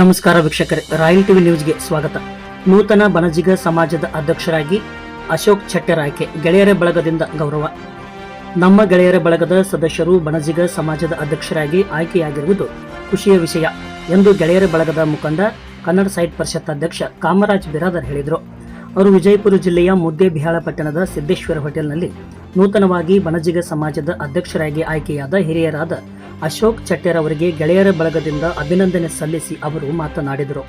ನಮಸ್ಕಾರ ವೀಕ್ಷಕರೇ, royal TV ನ್ಯೂಸ್ಗೆ ಸ್ವಾಗತ. ನೂತನ ಬನಜಿಗ ಸಮಾಜದ ಅಧ್ಯಕ್ಷರಾಗಿ ಅಶೋಕ್ ಚೆಟ್ಟರ್ ಆಯ್ಕೆ ಗೆಳೆಯರ ಬಳಗದಿಂದ ಗೌರವ. ನಮ್ಮ ಗೆಳೆಯರ ಬಳಗದ ಸದಸ್ಯರು ಬಣಜಿಗ ಸಮಾಜದ ಅಧ್ಯಕ್ಷರಾಗಿ ಆಯ್ಕೆಯಾಗಿರುವುದು ಖುಷಿಯ ವಿಷಯ ಎಂದು ಗೆಳೆಯರ ಬಳಗದ ಮುಖಂಡ, ಕನ್ನಡ ಸಾಹಿತ್ಯ ಪರಿಷತ್ ಅಧ್ಯಕ್ಷ ಕಾಮರಾಜ್ ಬಿರಾದರ್ ಹೇಳಿದರು. ಅವರು ವಿಜಯಪುರ ಜಿಲ್ಲೆಯ ಮುದ್ದೇಬಿಹಾಳ ಪಟ್ಟಣದ ಸಿದ್ದೇಶ್ವರ ಹೋಟೆಲ್ನಲ್ಲಿ ನೂತನವಾಗಿ ಬಣಜಿಗ ಸಮಾಜದ ಅಧ್ಯಕ್ಷರಾಗಿ ಆಯ್ಕೆಯಾದ ಹಿರಿಯರಾದ ಅಶೋಕ್ ಚಟ್ಟೆರ್ ಅವರಿಗೆ ಗೆಳೆಯರ ಬಳಗದಿಂದ ಅಭಿನಂದನೆ ಸಲ್ಲಿಸಿ ಅವರು ಮಾತನಾಡಿದರು.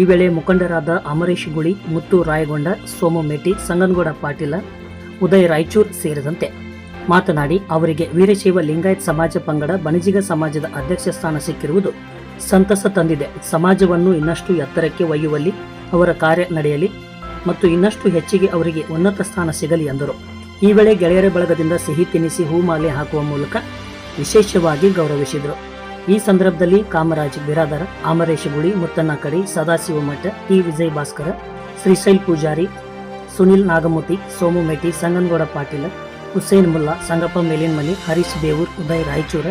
ಈ ವೇಳೆ ಮುಖಂಡರಾದ ಅಮರೇಶ್ ಗುಳಿ ಮುತ್ತು ರಾಯಗೊಂಡ, ಸೋಮು ಮೇಟಿ, ಸಂಗನಗೌಡ ಪಾಟೀಲ, ಉದಯ್ ರಾಯಚೂರ್ ಸೇರಿದಂತೆ ಮಾತನಾಡಿ ಅವರಿಗೆ ವೀರಶೈವ ಲಿಂಗಾಯತ್ ಸಮಾಜ ಪಂಗಡ ಬಣಜಿಗ ಸಮಾಜದ ಅಧ್ಯಕ್ಷ ಸ್ಥಾನ ಸಿಕ್ಕಿರುವುದು ಸಂತಸ ತಂದಿದೆ. ಸಮಾಜವನ್ನು ಇನ್ನಷ್ಟು ಎತ್ತರಕ್ಕೆ ಒಯ್ಯುವಲ್ಲಿ ಅವರ ಕಾರ್ಯ ನಡೆಯಲಿ ಮತ್ತು ಇನ್ನಷ್ಟು ಹೆಚ್ಚಿಗೆ ಅವರಿಗೆ ಉನ್ನತ ಸ್ಥಾನ ಸಿಗಲಿ ಎಂದರು. ಈ ವೇಳೆ ಗೆಳೆಯರ ಬಳಗದಿಂದ ಸಿಹಿ ತಿನ್ನಿಸಿ ಹೂಮಾಲೆ ಹಾಕುವ ಮೂಲಕ ವಿಶೇಷವಾಗಿ ಗೌರವಿಸಿದರು. ಈ ಸಂದರ್ಭದಲ್ಲಿ ಕಾಮರಾಜ್ ಬಿರಾದರ್, ಆಮರೇಶ ಗುಳಿ ಮುತ್ತನಾಕಡಿ ಕಡಿ, ಸದಾಶಿವ ಮಠ, ಟಿ. ವಿಜಯ್ ಭಾಸ್ಕರ ಶ್ರೀಶೈಲ್ ಪೂಜಾರಿ, ಸುನಿಲ್ ನಾಗಮೂರ್ತಿ, ಸೋಮು ಮೇಟಿ, ಸಂಗನಗೌಡ ಪಾಟೀಲ, ಹುಸೇನ್ ಮುಲ್ಲಾ, ಸಂಗಪ್ಪ ಮೇಲಿನ್ಮನಿ ಹರೀಶ್ ದೇವೂರ್ ಉದಯ್ ರಾಯಚೂರ,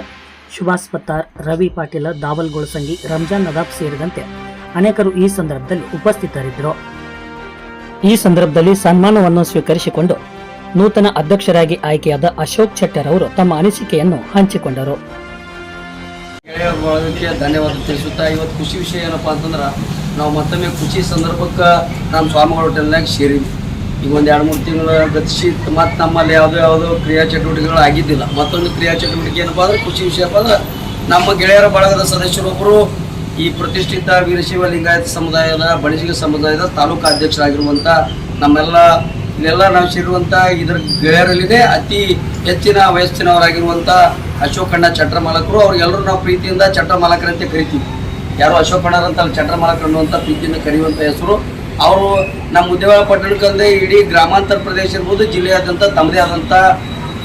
ಸುಭಾಷ್ ಪತ್ತಾರ್, ರವಿ ಪಾಟೀಲ, ದಾವಲ್ ಗೋಳಸಂಗಿ, ರಂಜಾನ್ ನದಾಬ್ ಸೇರಿದಂತೆ ಅನೇಕರು ಈ ಸಂದರ್ಭದಲ್ಲಿ ಉಪಸ್ಥಿತರಿದ್ದರು. ಈ ಸಂದರ್ಭದಲ್ಲಿ ಸನ್ಮಾನವನ್ನು ಸ್ವೀಕರಿಸಿಕೊಂಡು ನೂತನ ಅಧ್ಯಕ್ಷರಾಗಿ ಆಯ್ಕೆಯಾದ ಅಶೋಕ್ ಶೆಟ್ಟರ್ ಅವರು ತಮ್ಮ ಅನಿಸಿಕೆಯನ್ನು ಹಂಚಿಕೊಂಡರು. ಧನ್ಯವಾದ ತಿಳಿಸುತ್ತಾ ಇವತ್ತು ಖುಷಿ ವಿಷಯ ಏನಪ್ಪ ಅಂತಂದ್ರೆ, ನಾವು ಮತ್ತೊಮ್ಮೆ ಖುಷಿ ಸಂದರ್ಭಕ್ಕೆ ನಮ್ಮ ಸ್ವಾಮಿಗಳ ಹೋಟೆಲ್ನಾಗ ಸೇರಿದ್ವಿ. ಈಗ ಒಂದು ಎರಡು ಮೂರು ತಿಂಗಳ ಗತಿಸಿ ಮತ್ತು ನಮ್ಮಲ್ಲಿ ಯಾವುದೋ ಯಾವುದೋ ಕ್ರಿಯಾ ಚಟುವಟಿಕೆಗಳು ಆಗಿದ್ದಿಲ್ಲ. ಮತ್ತೊಂದು ಕ್ರಿಯಾ ಚಟುವಟಿಕೆ ಏನಪ್ಪ ಅಂದ್ರೆ ಖುಷಿ ವಿಷಯಪ್ಪ ಅಂದ್ರೆ, ನಮ್ಮ ಗೆಳೆಯರ ಬಳಗದ ಸದಸ್ಯರೊಬ್ಬರು ಈ ಪ್ರತಿಷ್ಠಿತ ವೀರಶೈವ ಲಿಂಗಾಯತ ಸಮುದಾಯದ ಬಣಜಿಗ ಸಮುದಾಯದ ತಾಲೂಕು ಅಧ್ಯಕ್ಷರಾಗಿರುವಂಥ ನಮ್ಮೆಲ್ಲ ಇಲ್ಲೆಲ್ಲ ನಾವು ಇದ್ರ ಗೆಳೆಯರಲ್ಲಿದೆ. ಅತಿ ಹೆಚ್ಚಿನ ವಯಸ್ಸಿನವರಾಗಿರುವಂಥ ಅಶೋಕಣ್ಣ ಚಟ್ರ ಮಾಲಕರು ಅವ್ರಿಗೆಲ್ಲರೂ ನಾವು ಪ್ರೀತಿಯಿಂದ ಚಟ್ರ ಮಾಲಕರಂತೆ ಕರಿತೀವಿ. ಯಾರು ಅಶೋಕ್ ಅಂತ ಅಲ್ಲಿ ಚಟ್ರ ಮಾಲಕರು ಅನ್ನುವಂಥ ಪ್ರೀತಿಯಿಂದ ಕರೆಯುವಂಥ ಹೆಸರು. ಅವರು ನಮ್ಮ ಪಟ್ಟಣಕ್ಕಂದ್ರೆ ಇಡೀ ಗ್ರಾಮಾಂತರ ಪ್ರದೇಶ ಇರ್ಬೋದು ಜಿಲ್ಲೆಯಾದಂಥ ತಮ್ಮದೇ ಆದಂಥ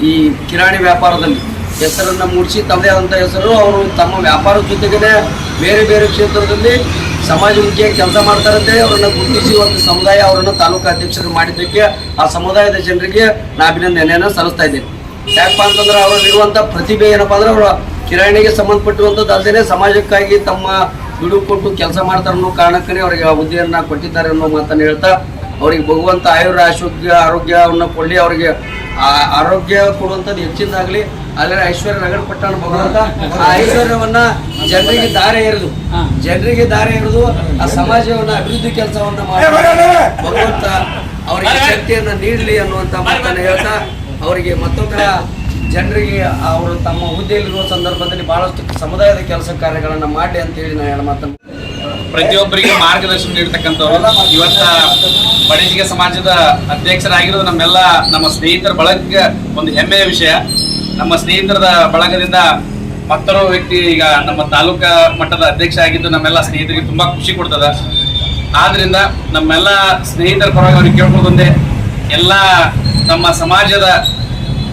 ಈ ಕಿರಾಣಿ ವ್ಯಾಪಾರದಲ್ಲಿ ಹೆಸರನ್ನು ಮೂಡಿಸಿ ತಮ್ಮದೇ ಆದಂಥ ಹೆಸರು. ಅವರು ತಮ್ಮ ವ್ಯಾಪಾರದ ಜೊತೆಗೇ ಬೇರೆ ಬೇರೆ ಕ್ಷೇತ್ರದಲ್ಲಿ ಸಮಾಜಮುಖಿಯಾಗಿ ಕೆಲಸ ಮಾಡ್ತಾರಂತೆ, ಅವರನ್ನು ಗುರುತಿಸಿ ಒಂದು ಸಮುದಾಯ ಅವರನ್ನು ತಾಲೂಕು ಅಧ್ಯಕ್ಷರು ಮಾಡಿದ್ದಕ್ಕೆ ಆ ಸಮುದಾಯದ ಜನರಿಗೆ ನಾ ಅಭಿನಂದನೆಯನ್ನು ಸಲ್ಲಿಸ್ತಾ ಇದ್ದೇನೆ. ಯಾಕಪ್ಪ ಅಂತಂದ್ರೆ ಅವರಲ್ಲಿರುವಂಥ ಪ್ರತಿಭೆ ಏನಪ್ಪ ಅಂದ್ರೆ ಅವರ ಕಿರಾಣಿಗೆ ಸಂಬಂಧಪಟ್ಟಿರುವಂಥದ್ದು ಅಲ್ಲದೆ ಸಮಾಜಕ್ಕಾಗಿ ತಮ್ಮ ದುಡಿದು ಕೊಟ್ಟು ಕೆಲಸ ಮಾಡ್ತಾರೆ ಅನ್ನೋ ಕಾರಣಕ್ಕೇ ಅವರಿಗೆ ಹುದ್ದೆಯನ್ನು ಕೊಟ್ಟಿದ್ದಾರೆ ಅನ್ನೋ ಮಾತನ್ನು ಹೇಳ್ತಾ, ಅವರಿಗೆ ಭಗವಂತ ಆಯುರ ಆರೋಗ್ಯ ಆರೋಗ್ಯವನ್ನು ಕೊಡಲಿ, ಅವರಿಗೆ ಆರೋಗ್ಯ ಕೊಡುವಂಥದ್ದು ಹೆಚ್ಚಿನದಾಗಲಿ ಅಲ್ಲದೆ ಐಶ್ವರ್ಯ ನಗರ ಪಟ್ಟಣ ಭಗವಂತ ಆ ಐಶ್ವರ್ಯವನ್ನ ಜನರಿಗೆ ದಾರಿ ಎರೆದು ಜನರಿಗೆ ದಾರಿ ಎರೆದು ಆ ಸಮಾಜವನ್ನ ಅಭಿವೃದ್ಧಿ ಕೆಲಸವನ್ನ ಮಾಡಿ. ಭಗವಂತ ಅವರಿಗೆ ಶಕ್ತಿಯನ್ನ ನೀಡಲಿ ಅನ್ನುವಂತ ಮಾತನ್ನ ಹೇಳ್ತಾ ಅವರಿಗೆ ಮತ್ತೊಬ್ಬರ ಜನರಿಗೆ ಅವರು ತಮ್ಮ ಹುದ್ದೆಯಲ್ಲಿರುವ ಸಂದರ್ಭದಲ್ಲಿ ಬಹಳಷ್ಟು ಸಮುದಾಯದ ಕೆಲಸ ಕಾರ್ಯಗಳನ್ನ ಮಾಡಿ ಅಂತ ಹೇಳಿ ನಾನು ಹೇಳ ಮಾತನ್ನು ಪ್ರತಿಯೊಬ್ಬರಿಗೆ ಮಾರ್ಗದರ್ಶನ ನೀಡತಕ್ಕಂಥವ್ರು. ಇವತ್ತ ಬಡಿಜಿಗ ಸಮಾಜದ ಅಧ್ಯಕ್ಷರಾಗಿರೋದು ನಮ್ಮೆಲ್ಲ ನಮ್ಮ ಸ್ನೇಹಿತರ ಬಳಗ ಒಂದು ಹೆಮ್ಮೆಯ ವಿಷಯ. ನಮ್ಮ ಸ್ನೇಹಿತರ ಬಳಗದಿಂದ ಮತ್ತೊಬ್ಬ ವ್ಯಕ್ತಿ ಈಗ ನಮ್ಮ ತಾಲೂಕಾ ಮಟ್ಟದ ಅಧ್ಯಕ್ಷ ಆಗಿದ್ದು ನಮ್ಮೆಲ್ಲ ಸ್ನೇಹಿತರಿಗೆ ತುಂಬಾ ಖುಷಿ ಕೊಡ್ತದ. ಆದ್ರಿಂದ ನಮ್ಮೆಲ್ಲ ಸ್ನೇಹಿತರ ಪರವಾಗಿ ಅವ್ರಿಗೆ ಕೇಳ್ಕೊಳ್ತಂದೆ ಎಲ್ಲ ನಮ್ಮ ಸಮಾಜದ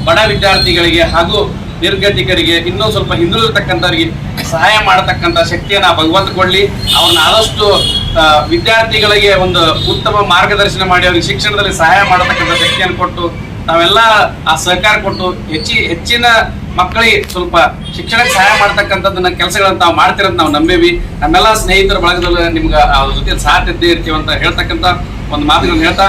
ಬಡ ವಿದ್ಯಾರ್ಥಿಗಳಿಗೆ ಹಾಗೂ ನಿರ್ಗತಿಕರಿಗೆ ಇನ್ನೂ ಸ್ವಲ್ಪ ಹಿಂದುಳಿರ್ತಕ್ಕಂಥವ್ರಿಗೆ ಸಹಾಯ ಮಾಡತಕ್ಕಂಥ ಶಕ್ತಿಯನ್ನ ಭಗವಂತ ಕೊಡ್ಲಿ ಅವ್ರನ್ನ ಆದಷ್ಟು ವಿದ್ಯಾರ್ಥಿಗಳಿಗೆ ಒಂದು ಉತ್ತಮ ಮಾರ್ಗದರ್ಶನ ಮಾಡಿ, ಅವ್ರಿಗೆ ಶಿಕ್ಷಣದಲ್ಲಿ ಸಹಾಯ ಮಾಡತಕ್ಕಂಥ ಶಕ್ತಿಯನ್ನು ಕೊಟ್ಟು ನಾವೆಲ್ಲ ಆ ಸಹಕಾರ ಕೊಟ್ಟು, ಹೆಚ್ಚಿ, ಹೆಚ್ಚಿನ ಮಕ್ಕಳಿಗೆ ಸ್ವಲ್ಪ ಶಿಕ್ಷಣಕ್ಕೆ ಸಹಾಯ ಮಾಡ್ತಕ್ಕಂಥದ್ದನ್ನ ಕೆಲಸಗಳನ್ನ ತಾವು ಮಾಡ್ತಿರೋದು ನಾವು ನಂಬೇವಿ. ನಮ್ಮೆಲ್ಲ ಸ್ನೇಹಿತರ ಬಳಗದಲ್ಲಿ ನಿಮ್ಗೆ ಅವ್ರ ಜೊತೆ ಸಾಥ್ ಇದ್ದೇ ಇರ್ತೀವಿ ಅಂತ ಹೇಳ್ತಕ್ಕಂಥ ಒಂದು ಮಾತುಗಳನ್ನ ಹೇಳ್ತಾ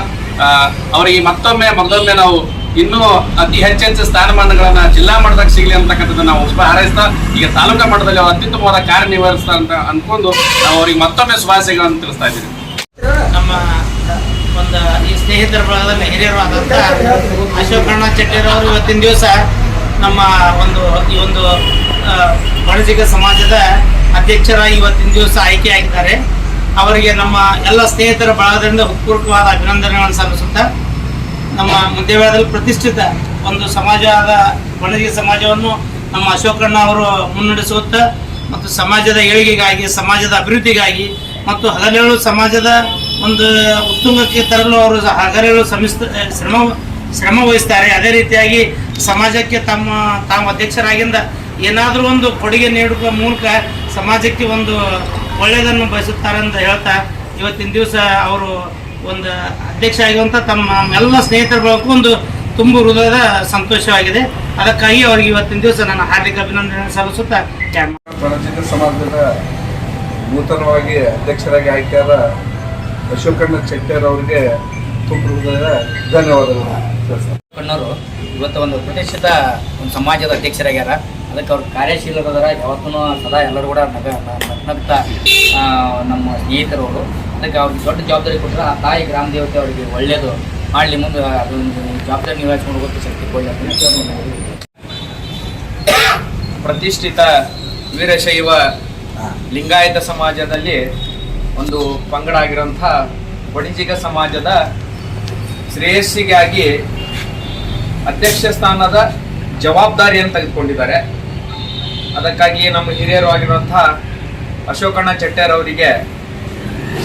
ಅವರಿಗೆ ಮತ್ತೊಮ್ಮೆ ಮತ್ತೊಮ್ಮೆ ನಾವು ಇನ್ನೂ ಅತಿ ಹೆಚ್ಚೆಚ್ಚು ಸ್ಥಾನಮಾನಗಳನ್ನ ಜಿಲ್ಲಾ ಮಟ್ಟದಾಗ ಸಿಗಲಿ ಅಂತಕ್ಕಂಥದ್ದು ನಾವು ಹಾರೈಸ್ತಾ, ಈಗ ತಾಲೂಕಾ ಮಟ್ಟದಲ್ಲಿ ಅತ್ಯುತ್ತಮವಾದ ಕಾರ್ಯನಿರ್ವಹಿಸ್ತಾ ಅಂತ ಅನ್ಕೊಂಡು ನಾವು ಅವ್ರಿಗೆ ಮತ್ತೊಮ್ಮೆ ಶುಭಾಶಯಗಳನ್ನು ತಿಳಿಸ್ತಾ ಇದ್ದೀವಿ. ನಮ್ಮ ಒಂದು ಈ ಸ್ನೇಹಿತರ ಬಳಗದಲ್ಲಿ ಹಿರಿಯರು ಆದಂತ ಅಶೋಕಣ್ಣ ಚಟ್ಟಿರವರು ಇವತ್ತಿನ ದಿವಸ ನಮ್ಮ ಒಂದು ಈ ಒಂದು ಬಣಜಿಗ ಸಮಾಜದ ಅಧ್ಯಕ್ಷರಾಗಿ ಇವತ್ತಿನ ದಿವಸ ಆಯ್ಕೆಯಾಗಿದ್ದಾರೆ. ಅವರಿಗೆ ನಮ್ಮ ಎಲ್ಲ ಸ್ನೇಹಿತರ ಬಳಗದಿಂದ ಹೃತ್ಪೂರ್ವಕವಾದ ಅಭಿನಂದನೆಗಳನ್ನು ಸಲ್ಲಿಸುತ್ತಾ ನಮ್ಮ ಮಧ್ಯವಾದಲ್ಲಿ ಪ್ರತಿಷ್ಠಿತ ಒಂದು ಸಮಾಜದ ಬಣಜಿ ಸಮಾಜವನ್ನು ನಮ್ಮ ಅಶೋಕಣ್ಣ ಅವರು ಮುನ್ನಡೆಸುತ್ತಾ ಮತ್ತು ಸಮಾಜದ ಏಳಿಗೆಗಾಗಿ, ಸಮಾಜದ ಅಭಿವೃದ್ಧಿಗಾಗಿ ಮತ್ತು ಹಗಲೇಳು ಸಮಾಜದ ಒಂದು ಉತ್ತುಂಗಕ್ಕೆ ತರಲು ಅವರು ಹಗಲೇಳು ಶ್ರಮಿಸ್ತ ಶ್ರಮ ಶ್ರಮ ವಹಿಸ್ತಾರೆ. ಅದೇ ರೀತಿಯಾಗಿ ಸಮಾಜಕ್ಕೆ ತಮ್ಮ, ತಾವು ಅಧ್ಯಕ್ಷರಾಗಿಂದ ಏನಾದರೂ ಒಂದು ಕೊಡುಗೆ ನೀಡುವ ಮೂಲಕ ಸಮಾಜಕ್ಕೆ ಒಂದು ಒಳ್ಳೆಯದನ್ನು ಬಯಸುತ್ತಾರೆ ಅಂತ ಹೇಳ್ತಾ ಇವತ್ತಿನ ದಿವಸ ಅವರು ಒಂದು ಅಧ್ಯಕ್ಷ ಆಗಿರುವಂಥ ತಮ್ಮ ಎಲ್ಲ ಸ್ನೇಹಿತರ ಬಳಕ ಒಂದು ತುಂಬ ಹೃದಯದ ಸಂತೋಷವಾಗಿದೆ. ಅದಕ್ಕಾಗಿ ಅವರಿಗೆ ಇವತ್ತಿನ ದಿವಸ ನನ್ನ ಹಾರ್ದಿಕ ಅಭಿನಂದನೆ ಸಲ್ಲಿಸುತ್ತಾ ಸಮಾಜದ ನೂತನವಾಗಿ ಅಧ್ಯಕ್ಷರಾಗಿ ಆಯ್ಕೆಯಾದ ಅಶೋಕಣ್ಣ ಚೆಟ್ಟರ್ ಅವರಿಗೆ ತುಂಬ ಹೃದಯದ ಧನ್ಯವಾದಗಳು. ಕಣ್ಣವರು ಇವತ್ತು ಒಂದು ಪ್ರತಿಷ್ಠಿತ ಒಂದು ಸಮಾಜದ ಅಧ್ಯಕ್ಷರಾಗ್ಯಾರ. ಅದಕ್ಕೆ ಅವ್ರ ಕಾರ್ಯಶೀಲರಾದಾರ. ಯಾವತ್ತೂ ಸದಾ ಎಲ್ಲರೂ ಕೂಡ ನಗ ನಗ್ನಗ್ತಾ ನಮ್ಮ ಸ್ನೇಹಿತರು ಅವರು. ಅದಕ್ಕೆ ಅವ್ರಿಗೆ ದೊಡ್ಡ ಜವಾಬ್ದಾರಿ ಕೊಟ್ಟರೆ ಆ ತಾಯಿ ಗ್ರಾಮ ದೇವತೆ ಅವರಿಗೆ ಒಳ್ಳೆಯದು ಮಾಡಲಿ ಮುಂದೆ ಅದೊಂದು ಜವಾಬ್ದಾರಿ ನಿಭಾಯಿಸ್ಕೊಂಡು ಹೋಗೋಕ್ಕೆ ಶಕ್ತಿ ಕೊಡಲಿ ಪ್ರತಿಷ್ಠಿತ ವೀರಶೈವ ಲಿಂಗಾಯತ ಸಮಾಜದಲ್ಲಿ ಒಂದು ಪಂಗಡ ಆಗಿರುವಂತಹ ಬಡಿಜಿಗ ಸಮಾಜದ ಶ್ರೇಯಸ್ಸಿಗಾಗಿ ಅಧ್ಯಕ್ಷ ಸ್ಥಾನದ ಜವಾಬ್ದಾರಿಯನ್ನು ತೆಗೆದುಕೊಂಡಿದ್ದಾರೆ. ಅದಕ್ಕಾಗಿ ನಮ್ಮ ಹಿರಿಯರು ಆಗಿರುವಂಥ ಅಶೋಕಣ್ಣ ಚಟ್ಟರ್ ಅವರಿಗೆ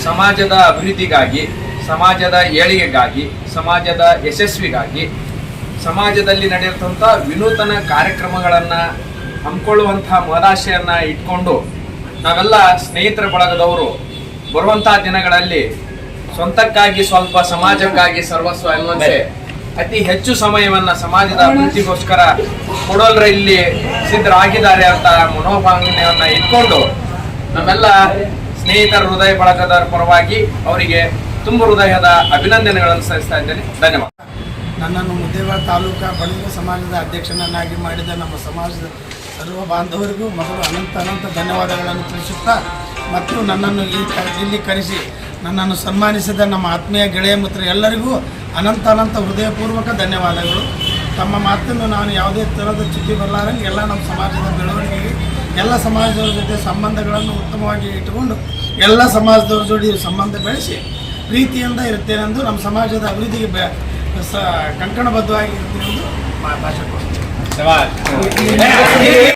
ಸಮಾಜದ ಅಭಿವೃದ್ಧಿಗಾಗಿ, ಸಮಾಜದ ಏಳಿಗೆಗಾಗಿ, ಸಮಾಜದ ಯಶಸ್ವಿಗಾಗಿ, ಸಮಾಜದಲ್ಲಿ ನಡೆಯುವಂಥ ವಿನೂತನ ಕಾರ್ಯಕ್ರಮಗಳನ್ನು ಹಮ್ಮಿಕೊಳ್ಳುವಂಥ ಮಹದಾಶೆಯನ್ನು ಇಟ್ಕೊಂಡು ನಾವೆಲ್ಲ ಸ್ನೇಹಿತರ ಬಳಗದವರು ಬರುವಂಥ ದಿನಗಳಲ್ಲಿ ಸ್ವಂತಕ್ಕಾಗಿ ಸ್ವಲ್ಪ ಸಮಾಜಕ್ಕಾಗಿ ಸರ್ವಸ್ವ ಎನ್ನುವಂತೆ ಅತಿ ಹೆಚ್ಚು ಸಮಯವನ್ನ ಸಮಾಜದ ಅಭಿವೃದ್ಧಿಗೋಸ್ಕರ ಕೊಡೋಲ್ರ ಇಲ್ಲಿ ಸಿದ್ಧರಾಗಿದ್ದಾರೆ ಅಂತ ಮನೋಭಾವನೆಯನ್ನ ಇಟ್ಕೊಂಡು ನಮ್ಮೆಲ್ಲ ಸ್ನೇಹಿತರ ಹೃದಯ ಬಳಗದ ಪರವಾಗಿ ಅವರಿಗೆ ತುಂಬ ಹೃದಯದ ಅಭಿನಂದನೆಗಳನ್ನು ಸಲ್ಲಿಸ್ತಾ ಇದ್ದೇನೆ. ಧನ್ಯವಾದ. ನನ್ನನ್ನು ಮುದ್ದೇವ ತಾಲೂಕಾ ಬಣಿಗ ಸಮಾಜದ ಅಧ್ಯಕ್ಷನನ್ನಾಗಿ ಮಾಡಿದ ನಮ್ಮ ಸಮಾಜದ ಸರ್ವ ಬಾಂಧವರಿಗೂ ಮೊದಲು ಅನಂತ ಅನಂತ ಧನ್ಯವಾದಗಳನ್ನು ತಿಳಿಸುತ್ತಾ ಮತ್ತು ನನ್ನನ್ನು ಈ ಇಲ್ಲಿ ಕರೆಸಿ ನನ್ನನ್ನು ಸನ್ಮಾನಿಸಿದ ನಮ್ಮ ಆತ್ಮೀಯ ಗೆಳೆಯ ಮಿತ್ರ ಎಲ್ಲರಿಗೂ ಅನಂತ ಅನಂತ ಹೃದಯಪೂರ್ವಕ ಧನ್ಯವಾದಗಳು. ತಮ್ಮ ಮಾತನ್ನು ನಾನು ಯಾವುದೇ ಥರದ ಚುಟ್ಟಿ ಬರಲಾರಂಗೆ ಎಲ್ಲ ನಮ್ಮ ಸಮಾಜದ ಬೆಳವಣಿಗೆಗೆ ಎಲ್ಲ ಸಮಾಜದವ್ರ ಜೊತೆ ಸಂಬಂಧಗಳನ್ನು ಉತ್ತಮವಾಗಿ ಇಟ್ಟುಕೊಂಡು ಎಲ್ಲ ಸಮಾಜದವ್ರ ಜೋಡಿ ಸಂಬಂಧ ಬೆಳೆಸಿ ಪ್ರೀತಿಯಿಂದ ಇರ್ತೇನೆಂದು ನಮ್ಮ ಸಮಾಜದ ಅಭಿವೃದ್ಧಿಗೆ ಬೆ ಸ ಕಂಕಣಬದ್ಧವಾಗಿ ಇರ್ತೇನೆಂದು ಭಾಷೆ ಕೊಡ್ತೀನಿ.